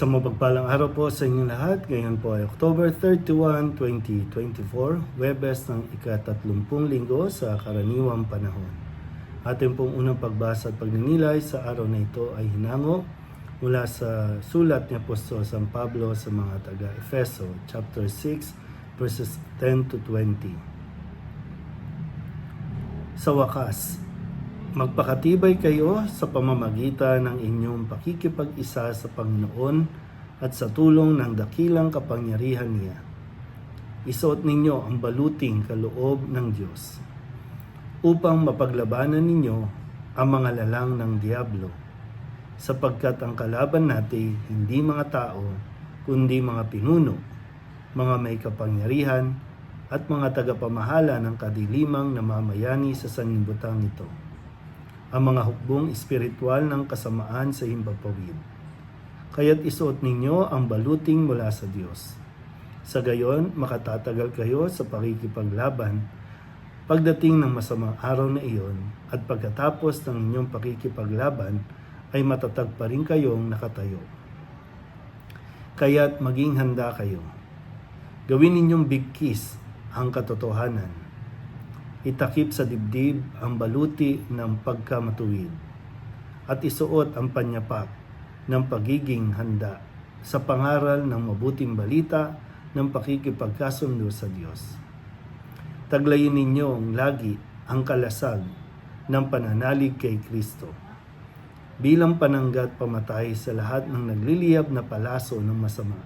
Sa mapagpalang araw po sa inyong lahat, ngayon po ay October 31, 2024, Webes ng ika-30 linggo sa karaniwang panahon. Ating pong unang pagbasa at pagninilay sa araw na ito ay hinango mula sa sulat ni Apostol San Pablo sa mga taga-Efeso, chapter 6, verses 10 to 20. Sa wakas, Magpakatibay kayo sa pamamagitan ng inyong pakikipag-isa sa Panginoon at sa tulong ng dakilang kapangyarihan niya. Isuot ninyo ang baluting kaloob ng Diyos upang mapaglabanan ninyo ang mga lalang ng Diablo sapagkat ang kalaban natin hindi mga tao kundi mga pinuno, mga may kapangyarihan at mga tagapamahala ng kadilimang namamayani sa sanlibutan ito ang mga hukbong espiritual ng kasamaan sa himpapawid. Kaya't isuot ninyo ang baluting mula sa Diyos. Sa gayon, makatatagal kayo sa pakikipaglaban pagdating ng masamang araw na iyon at pagkatapos ng inyong pakikipaglaban ay matatag pa rin kayong nakatayo. Kaya't maging handa kayo. Gawin ninyong big kiss ang katotohanan itakip sa dibdib ang baluti ng pagkamatuwid at isuot ang panyapak ng pagiging handa sa pangaral ng mabuting balita ng pakikipagkasundo sa Diyos. Taglayin ninyong lagi ang kalasag ng pananalig kay Kristo bilang pananggat pamatay sa lahat ng nagliliyab na palaso ng masama.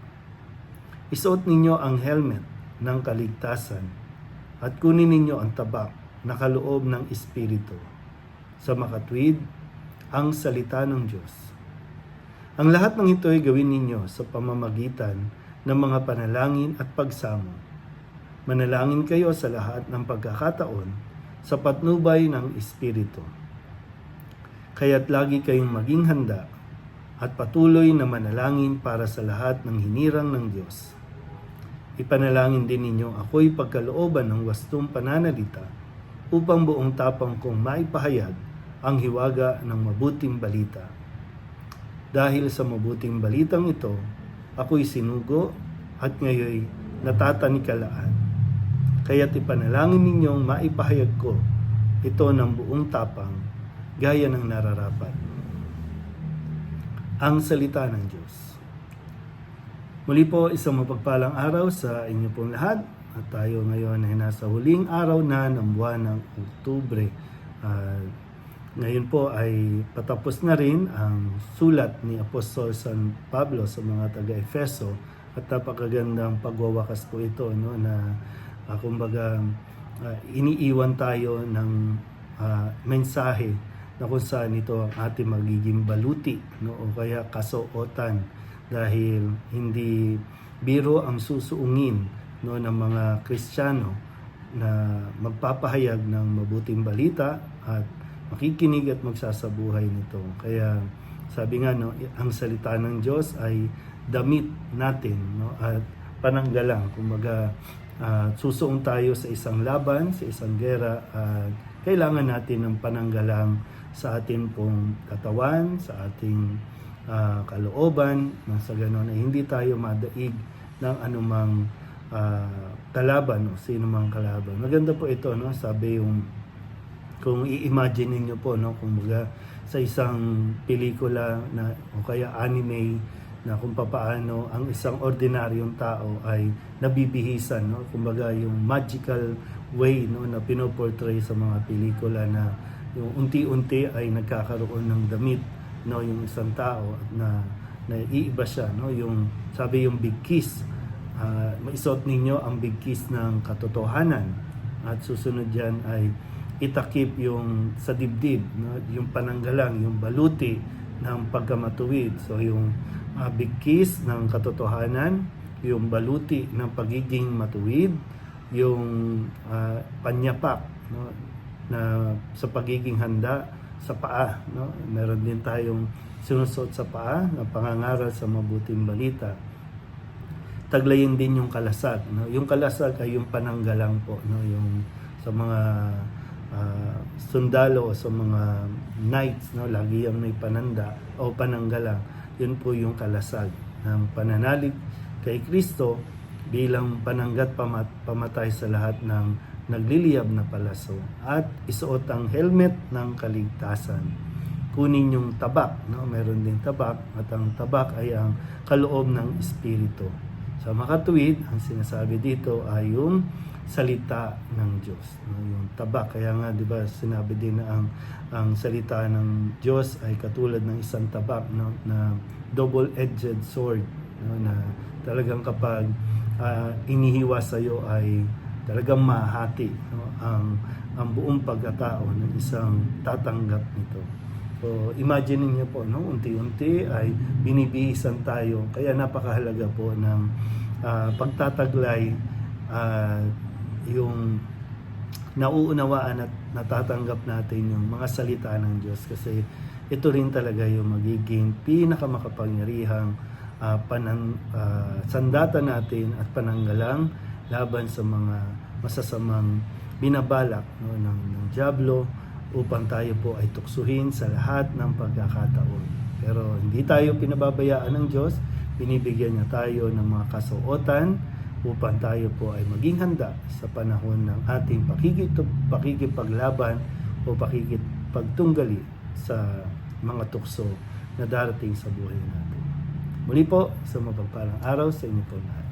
Isuot ninyo ang helmet ng kaligtasan at kunin ninyo ang tabak na kaloob ng Espiritu sa makatwid ang salita ng Diyos. Ang lahat ng ito ay gawin ninyo sa pamamagitan ng mga panalangin at pagsamo. Manalangin kayo sa lahat ng pagkakataon sa patnubay ng Espiritu. Kaya't lagi kayong maging handa at patuloy na manalangin para sa lahat ng hinirang ng Diyos Ipanalangin din ninyo ako'y pagkalooban ng wastong pananalita upang buong tapang kong maipahayag ang hiwaga ng mabuting balita. Dahil sa mabuting balitang ito, ako'y sinugo at ngayon natatanikalaan. Kaya't ipanalangin ninyong maipahayag ko ito ng buong tapang gaya ng nararapat. Ang salita ng Diyos. Muli po isang mapagpalang araw sa inyo pong lahat. At tayo ngayon ay nasa huling araw na ng buwan ng Oktubre. Uh, ngayon po ay patapos na rin ang sulat ni Apostol San Pablo sa mga taga-Efeso at napakagandang pagwawakas po ito no na uh, kumbaga uh, iniiwan tayo ng uh, mensahe na kung saan ito ang ating magiging baluti no o kaya kasuotan dahil hindi biro ang susuungin no ng mga Kristiyano na magpapahayag ng mabuting balita at makikinig at magsasabuhay nito. Kaya sabi nga no, ang salita ng Diyos ay damit natin no at pananggalang kumbaga uh, susuong tayo sa isang laban, sa isang gera at kailangan natin ng pananggalang sa ating pong katawan, sa ating uh, kalooban nang sa ganon ay hindi tayo madaig ng anumang uh, kalaban o sino mang kalaban. Maganda po ito, no? Sabi yung kung i-imagine niyo po, no, kung mga sa isang pelikula na o kaya anime na kung papaano ang isang ordinaryong tao ay nabibihisan, no? Kumbaga yung magical way no na pinoportray sa mga pelikula na yung unti-unti ay nagkakaroon ng damit no yung isang tao na naiiba siya no? Yung sabi yung big kiss uh, maisuot ninyo ang big kiss ng katotohanan. At susunod diyan ay itakip yung sa dibdib no? Yung pananggalang yung baluti ng pagkamatuwid. So yung uh, big kiss ng katotohanan yung baluti ng pagiging matuwid yung uh, panyapak no? Na sa pagiging handa sa paa. No? Meron din tayong sinusuot sa paa na pangangaral sa mabuting balita. Taglayin din yung kalasag. No? Yung kalasag ay yung pananggalang po. No? Yung sa mga uh, sundalo o sa mga knights, no? lagi yung may pananda o pananggalang. Yun po yung kalasag. ng pananalig kay Kristo bilang pananggat pamat, pamatay sa lahat ng nagliliyab na palaso at isuot ang helmet ng kaligtasan. Kunin yung tabak, no? meron ding tabak at ang tabak ay ang kaloob ng Espiritu. Sa makatuwid, ang sinasabi dito ay yung salita ng Diyos. No? Yung tabak, kaya nga 'di ba sinabi din na ang ang salita ng Diyos ay katulad ng isang tabak no? na double-edged sword no? na talagang kapag ah, inihiwa sa iyo ay talagang mahati no? ang ang buong pagkatao ng isang tatanggap nito. So, imagine niyo po, no? unti-unti ay binibihisan tayo. Kaya napakahalaga po ng ah, pagtataglay ah, yung nauunawaan at natatanggap natin yung mga salita ng Diyos kasi ito rin talaga yung magiging pinakamakapangyarihang ah, panan, ah, sandata natin at pananggalang laban sa mga masasamang binabalak no, ng, ng Diablo upang tayo po ay tuksuhin sa lahat ng pagkakataon. Pero hindi tayo pinababayaan ng Diyos, binibigyan niya tayo ng mga kasuotan upang tayo po ay maging handa sa panahon ng ating pakikip, pakikipaglaban o pakikipagtunggali sa mga tukso na darating sa buhay natin. Muli po, sa mapagpalang araw sa inyo po lahat.